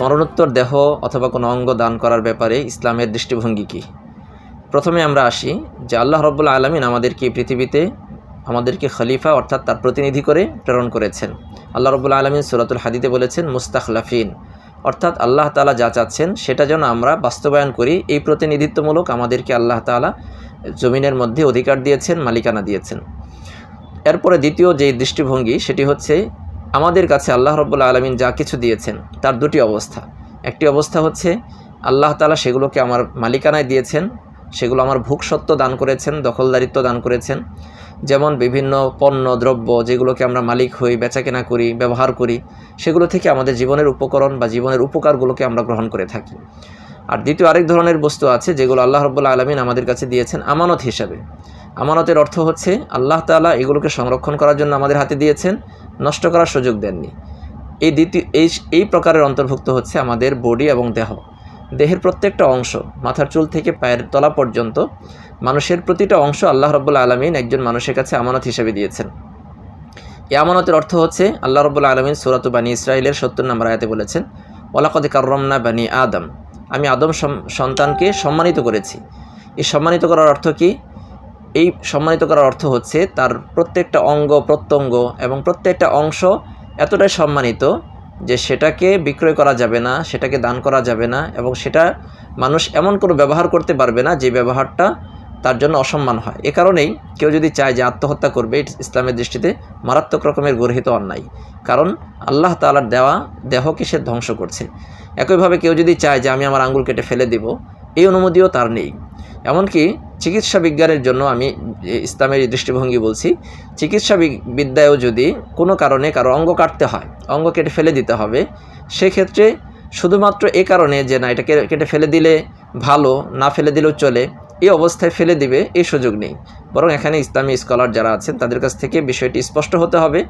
মরণোত্তর দেহ অথবা কোনো অঙ্গ দান করার ব্যাপারে ইসলামের দৃষ্টিভঙ্গি কী? প্রথমে আমরা আসি যে আল্লাহ রব্বুল আলমিন আমাদেরকে পৃথিবীতে আমাদেরকে খলিফা অর্থাৎ তার প্রতিনিধি করে প্রেরণ করেছেন। আল্লাহ রব্বুল আলমিন সুরাতুল হাদিতে বলেছেন, মুস্তাখলাফিন। অর্থাৎ আল্লাহ তালা যা চাচ্ছেন, সেটা যেন আমরা বাস্তবায়ন করি। এই প্রতিনিধিত্বমূলক আমাদেরকে আল্লাহ তালা জমিনের মধ্যে অধিকার দিয়েছেন, মালিকানা দিয়েছেন। এরপরে দ্বিতীয় যে দৃষ্টিভঙ্গি, সেটি হচ্ছে আমাদের কাছে আল্লাহ রব্বুল্লা আলমিন যা কিছু দিয়েছেন, তার দুটি অবস্থা। একটি অবস্থা হচ্ছে, আল্লাহ তালা সেগুলোকে আমার মালিকানায় দিয়েছেন, সেগুলো আমার ভোগসত্ত্ব দান করেছেন, দখলদারিত্ব দান করেছেন। যেমন বিভিন্ন পণ্য, দ্রব্য যেগুলোকে আমরা মালিক হই, বেচাকেনা করি, ব্যবহার করি, সেগুলো থেকে আমাদের জীবনের উপকরণ বা জীবনের উপকারগুলোকে আমরা গ্রহণ করে থাকি। আর দ্বিতীয় আরেক ধরনের বস্তু আছে, যেগুলো আল্লাহ রব্বুল্লা আলমিন আমাদের কাছে দিয়েছেন আমানত হিসাবে। আমানতের অর্থ হচ্ছে আল্লাহ তালা এগুলোকে সংরক্ষণ করার জন্য আমাদের হাতে দিয়েছেন, নষ্ট করার সুযোগ দেননি। এই দ্বিতীয়, এই এই প্রকারের অন্তর্ভুক্ত হচ্ছে আমাদের বডি এবং দেহ। দেহের প্রত্যেকটা অংশ, মাথার চুল থেকে পায়ের তলা পর্যন্ত, মানুষের প্রতিটা অংশ আল্লাহ রব্বুল্লা আলমিন একজন মানুষের কাছে আমানত হিসেবে দিয়েছেন। এই আমানতের অর্থ হচ্ছে আল্লাহ রব্বুল্লা আলমিন সুরাত বানী ইসরায়েলের সত্তর নম্বর আয়াতে বলেছেন ওলাকদে কার্রমনা বানী আদম। আমি আদম সন্তানকে সম্মানিত করেছি। এই সম্মানিত করার অর্থ কী? এই সম্মানিত করার অর্থ হচ্ছে তার প্রত্যেকটা অঙ্গ প্রত্যঙ্গ এবং প্রত্যেকটা অংশ এতটাই সম্মানিত যে সেটাকে বিক্রয় করা যাবে না, সেটাকে দান করা যাবে না এবং সেটা মানুষ এমন কোনো ব্যবহার করতে পারবে না যে ব্যবহারটা তার জন্য অসম্মান হয়। এ কারণেই কেউ যদি চায় যে আত্মহত্যা করবে ইসলামের দৃষ্টিতে মারাত্মক রকমের গর্হিত অন্যায়। কারণ আল্লাহ তালার দেওয়া দেহকে সে ধ্বংস করছে। একইভাবে কেউ যদি চায় যে আমি আমার আঙ্গুল কেটে ফেলে দিব, এই অনুমতিও তার নেই। এমনকি চিকিৎসা বিজ্ঞানের জন্য আমি ইসলামের দৃষ্টিভঙ্গি বলছি। চিকিৎসা বিদ্যায়ও যদি কোনো কারণে কারও অঙ্গ কাটতে হয়, অঙ্গ কেটে ফেলে দিতে হবে, সেক্ষেত্রে শুধুমাত্র এ কারণে যে না, এটা কেটে ফেলে দিলে ভালো, না ফেলে দিলেও চলে, এই অবস্থায় ফেলে দিবে, এই সুযোগ নেই। বরং এখানে ইসলামী স্কলার যারা আছেন, তাদের কাছ থেকে বিষয়টি স্পষ্ট হতে হবে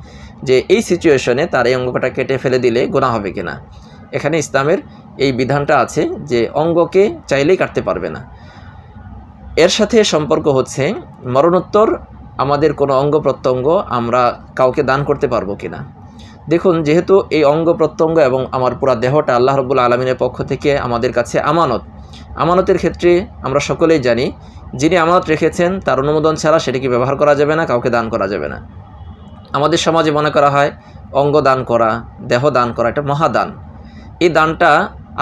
যে এই সিচুয়েশনে তার এই অঙ্গটা কেটে ফেলে দিলে গোনা হবে কিনা। এখানে ইসলামের এই বিধানটা আছে যে অঙ্গকে চাইলেই কাটতে পারবে না। এর সাথে সম্পর্ক হচ্ছে, মরণোত্তর আমাদের কোনো অঙ্গ প্রত্যঙ্গ আমরা কাউকে দান করতে পারব কি না দেখুন, যেহেতু এই অঙ্গ প্রত্যঙ্গ এবং আমার পুরা দেহটা আল্লাহ রবুল্লা আলমিনের পক্ষ থেকে আমাদের কাছে আমানত, আমানতের ক্ষেত্রে আমরা সকলেই জানি, যিনি আমানত রেখেছেন, তার অনুমোদন ছাড়া সেটিকে ব্যবহার করা যাবে না, কাউকে দান করা যাবে না। আমাদের সমাজে মনে করা হয়, অঙ্গ দান করা, দেহ দান করা, এটা মহাদান। এই দানটা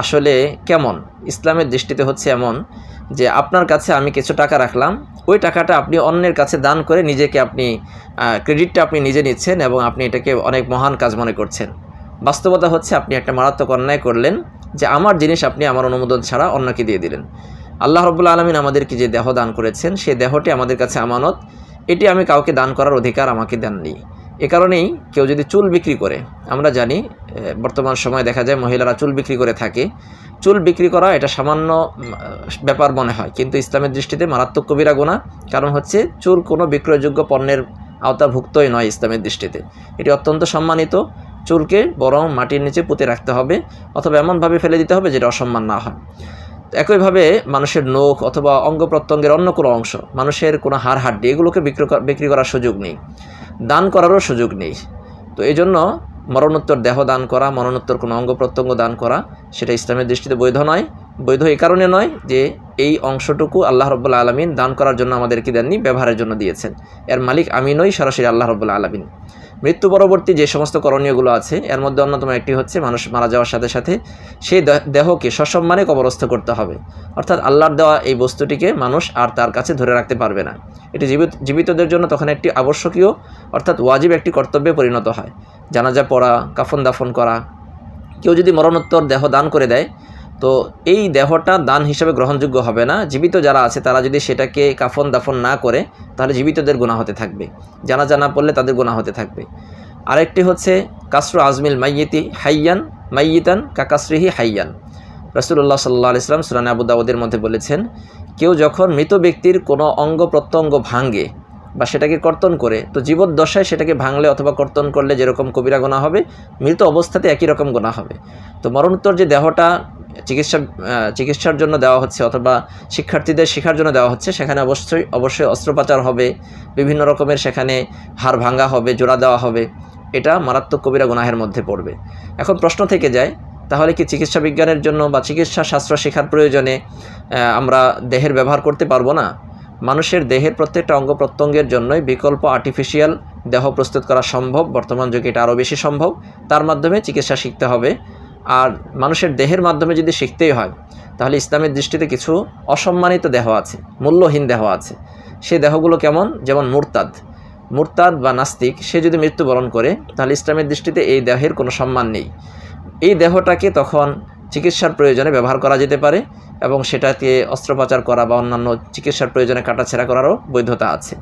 আসলে কেমন? ইসলামের দৃষ্টিতে হচ্ছে এমন যে আপনার কাছে আমি কিছু টাকা রাখলাম, ওই টাকাটা আপনি অন্যের কাছে দান করে নিজেকে আপনি ক্রেডিটটা আপনি নিজে নিচ্ছেন এবং আপনি এটাকে অনেক মহান কাজ মনে করছেন। বাস্তবতা হচ্ছে আপনি একটা মারাত্মক অন্যায় করলেন যে আমার জিনিস আপনি আমার অনুমোদন ছাড়া অন্যকে দিয়ে দিলেন। আল্লাহ রবুল্লা আলমিন আমাদেরকে যে দেহ দান করেছেন সেই দেহটি আমাদের কাছে আমানত। এটি আমি কাউকে দান করার অধিকার আমাকে দেননি। এ কারণেই কেউ যদি চুল বিক্রি করে, আমরা জানি বর্তমান সময় দেখা যায় মহিলারা চুল বিক্রি করে থাকে। চুল বিক্রি করা এটা সামান্য ব্যাপার মনে হয়। কিন্তু ইসলামের দৃষ্টিতে মারাত্মক কবিরা গোনা কারণ হচ্ছে চুল কোনো বিক্রয়যোগ্য পণ্যের আওতাভুক্তই নয় ইসলামের দৃষ্টিতে। এটি অত্যন্ত সম্মানিত। চুলকে বরং মাটির নিচে পুঁতে রাখতে হবে, অথবা এমনভাবে ফেলে দিতে হবে যেটা অসম্মান না হয়। একইভাবে মানুষের নখ অথবা অঙ্গ প্রত্যঙ্গের অন্য কোনো অংশ, মানুষের কোনো হাড় হাড্ডি, এগুলোকে বিক্রি বিক্রি করার সুযোগ নেই। দান করারও সুযোগ নেই। তো এই জন্য মরণোত্তর দেহ দান করা, মরণোত্তর কোনো অঙ্গ প্রত্যঙ্গ দান করা, সেটা ইসলামের দৃষ্টিতে বৈধ নয়। বৈধ এই কারণে নয় যে এই অংশটুকু আল্লাহ রব্বুল্লা আলমিন দান করার জন্য আমাদেরকে দেননি, ব্যবহারের জন্য দিয়েছেন। এর মালিক আমি নই সরাসরি আল্লাহ রব্বুল্লা আলমিন। মৃত্যু পরবর্তী যে সমস্ত করণীয়গুলো আছে, এর মধ্যে অন্যতম একটি হচ্ছে মানুষ মারা যাওয়ার সাথে সাথে সেই দেহকে সসম্মানে কবরস্থ করতে হবে। অর্থাৎ আল্লাহর দেওয়া এই বস্তুটিকে মানুষ আর তার কাছে ধরে রাখতে পারবে না। এটি জীবিত জীবিতদের জন্য তখন একটি আবশ্যকীয়, অর্থাৎ ওয়াজিব একটি কর্তব্যে পরিণত হয়। জানাজা পড়া কাফন দাফন করা, কেউ যদি মরণোত্তর দেহ দান করে দেয় তো এই দেহটা দান হিসাবে গ্রহণযোগ্য হবে না। জীবিত যারা আছে, তারা যদি সেটাকে কাফন দাফন না করে, তাহলে জীবিতদের গুণা হতে থাকবে। জানা জানা পড়লে তাদের গুণা হতে থাকবে। আরেকটি হচ্ছে, কাসরু আজমিল মাইয়েতি হাইয়ান, মাইয়িতান কাকাশ্রিহি হাইয়ান। রসুল্লাহ সাল্লাহ ইসলাম সুরান আবুদাউদের মধ্যে বলেছেন, কেউ যখন মৃত ব্যক্তির কোনো অঙ্গ প্রত্যঙ্গ ভাঙ্গে বা সেটাকে কর্তন করে, তো জীবদ্দশায় সেটাকে ভাঙলে অথবা কর্তন করলে যেরকম কবিরা গোনা হবে, মৃত অবস্থাতে একই রকম গোনা হবে। তো মরণোত্তর যে দেহটা চিকিৎসা চিকিৎসার জন্য দেওয়া হচ্ছে অথবা শিক্ষার্থীদের শেখার জন্য দেওয়া হচ্ছে। সেখানে অবশ্যই অবশ্যই অস্ত্রোপচার হবে, বিভিন্ন রকমের সেখানে হাড় ভাঙ্গা হবে, জোড়া দেওয়া হবে। এটা মারাত্মক কবিরা গুনাহের মধ্যে পড়বে। এখন প্রশ্ন থেকে যায়, তাহলে কি চিকিৎসা বিজ্ঞানের জন্য বা চিকিৎসা শাস্ত্র শেখার প্রয়োজনে আমরা দেহের ব্যবহার করতে পারব না? মানুষের দেহের প্রত্যেকটা অঙ্গ প্রত্যঙ্গের জন্যই বিকল্প আর্টিফিশিয়াল দেহ প্রস্তুত করা সম্ভব। বর্তমান যুগে এটা আরও বেশি সম্ভব। তার মাধ্যমে চিকিৎসা শিখতে হবে। আর মানুষের দেহের মাধ্যমে যদি শিখতেই হয়, তাহলে ইসলামের দৃষ্টিতে কিছু অসম্মানিত দেহ আছে, মূল্যহীন দেহ আছে। সেই দেহগুলো কেমন? যেমন মুরতাদ। মুরতাদ বা নাস্তিক, সে যদি মৃত্যুবরণ করে, তাহলে ইসলামের দৃষ্টিতে এই দেহের কোনো সম্মান নেই। এই দেহটাকে তখন চিকিৎসার প্রয়োজনে ব্যবহার করা যেতে পারে এবং সেটাকে অস্ত্রোপচার করা বা অন্যান্য চিকিৎসার প্রয়োজনে কাটাছেঁড়া করারও বৈধতা আছে।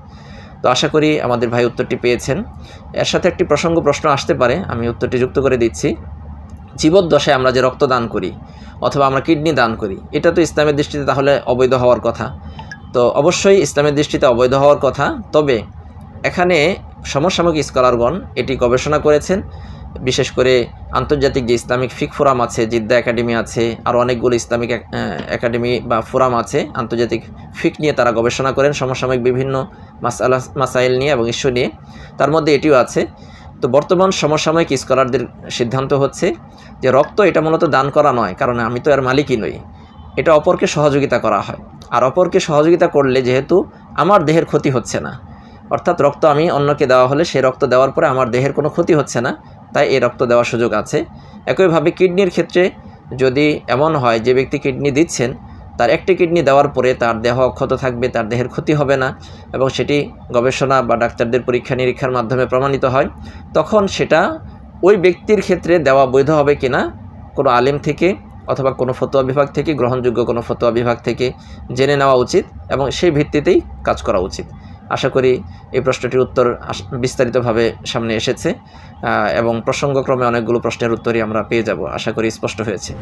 তো আশা করি আমাদের ভাই উত্তরটি পেয়েছেন। এর সাথে একটি প্রসঙ্গ প্রশ্ন আসতে পারে, আমি উত্তরটি যুক্ত করে দিচ্ছি। জীবদ্দশায় আমরা যে রক্ত দান করি অথবা আমরা কিডনি দান করি, এটা তো ইসলামের দৃষ্টিতে তাহলে অবৈধ হওয়ার কথা। তো অবশ্যই ইসলামের দৃষ্টিতে অবৈধ হওয়ার কথা, তবে এখানে সমসাময়িক স্কলারগণ এটি গবেষণা করেছেন। বিশেষ করে আন্তর্জাতিক যে ইসলামিক ফিক ফোরাম আছে, জিদ্দা একাডেমি আছে আর অনেকগুলো ইসলামিক এক- একাডেমি বা ফোরাম আছে, আন্তর্জাতিক ফিক নিয়ে তারা গবেষণা করেন সমসাময়িক বিভিন্ন মাসাইল নিয়ে এবং ইস্যু নিয়ে। তার মধ্যে এটিও আছে। তো বর্তমান সমসাময়িক স্কলারদের সিদ্ধান্ত হচ্ছে যে রক্ত এটা মূলত দান করা নয়, কারণ আমি তো এর মালিকই নই। এটা অপরকে সহযোগিতা করা হয়। আর অপরকে সহযোগিতা করলে যেহেতু আমার দেহের ক্ষতি হচ্ছে না, অর্থাৎ রক্ত আমি অন্যকে দেওয়া হলে সেই রক্ত দেওয়ার পরে আমার দেহের কোনো ক্ষতি হচ্ছে না, তাই এই রক্ত দেওয়ার সুযোগ আছে। একইভাবে কিডনির ক্ষেত্রে যদি এমন হয় যে ব্যক্তি কিডনি দিচ্ছেন তার একটি কিডনি দেওয়ার পরে তার দেহ অক্ষত থাকবে, তার দেহের ক্ষতি হবে না এবং সেটি গবেষণা বা ডাক্তারদের পরীক্ষা নিরীক্ষার মাধ্যমে প্রমাণিত হয়। তখন সেটা ওই ব্যক্তির ক্ষেত্রে দেওয়া বৈধ হবে কিনা কোনো আলেম থেকে অথবা কোনো ফতোয়া বিভাগ থেকে, গ্রহণযোগ্য কোনো ফতোয়া বিভাগ থেকে জেনে নেওয়া উচিত এবং সেই ভিত্তিতেই কাজ করা উচিত। আশা করি এই প্রশ্নটির উত্তর বিস্তারিতভাবে সামনে এসেছে এবং প্রসঙ্গক্রমে অনেকগুলো প্রশ্নের উত্তরই আমরা পেয়ে যাব। আশা করি স্পষ্ট হয়েছে।